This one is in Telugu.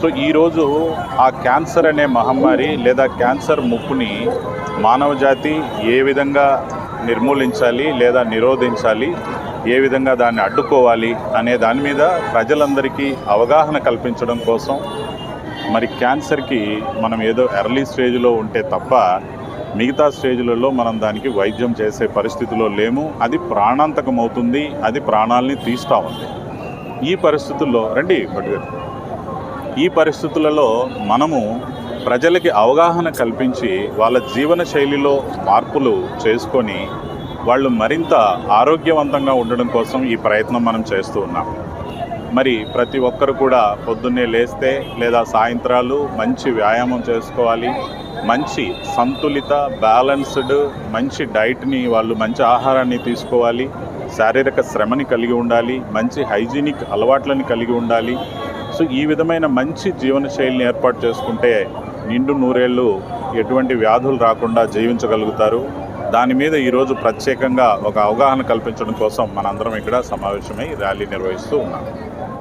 సో ఈరోజు ఆ క్యాన్సర్ అనే మహమ్మారి లేదా క్యాన్సర్ ముప్పుని మానవ జాతి ఏ విధంగా నిర్మూలించాలి లేదా నిరోధించాలి ఏ విధంగా దాన్ని అడ్డుకోవాలి అనే దాని మీద ప్రజలందరికీ అవగాహన కల్పించడం కోసం మరి క్యాన్సర్కి మనం ఏదో ఎర్లీ స్టేజ్లో ఉంటే తప్ప మిగతా స్టేజ్లలో మనం దానికి వైద్యం చేసే పరిస్థితిలో లేము. అది ప్రాణాంతకం అవుతుంది అది ప్రాణాలని తీస్తూ ఉంది. ఈ పరిస్థితుల్లో రండి భట్ ఈ పరిస్థితులలో మనము ప్రజలకి అవగాహన కల్పించి వాళ్ళ జీవన శైలిలో మార్పులు చేసుకొని వాళ్ళు మరింత ఆరోగ్యవంతంగా ఉండడం కోసం ఈ ప్రయత్నం మనం చేస్తూ ఉన్నాం. మరి ప్రతి ఒక్కరు కూడా పొద్దున్నే లేస్తే లేదా సాయంత్రాలు మంచి వ్యాయామం చేసుకోవాలి. మంచి సంతులిత బ్యాలెన్స్డ్ మంచి డైట్ని వాళ్ళు మంచి ఆహారాన్ని తీసుకోవాలి. శారీరక శ్రమని కలిగి ఉండాలి మంచి హైజీనిక్ అలవాట్లని కలిగి ఉండాలి. సో ఈ విధమైన మంచి జీవన శైలిని ఏర్పాటు చేసుకుంటే నిండు నూరేళ్ళు ఎటువంటి వ్యాధులు రాకుండా జీవించగలుగుతారు. దాని మీద ఈరోజు ప్రత్యేకంగా ఒక అవగాహన కల్పించడం కోసం మనందరం ఇక్కడ సమావేశమై ర్యాలీ నిర్వహిస్తూ ఉన్నాం.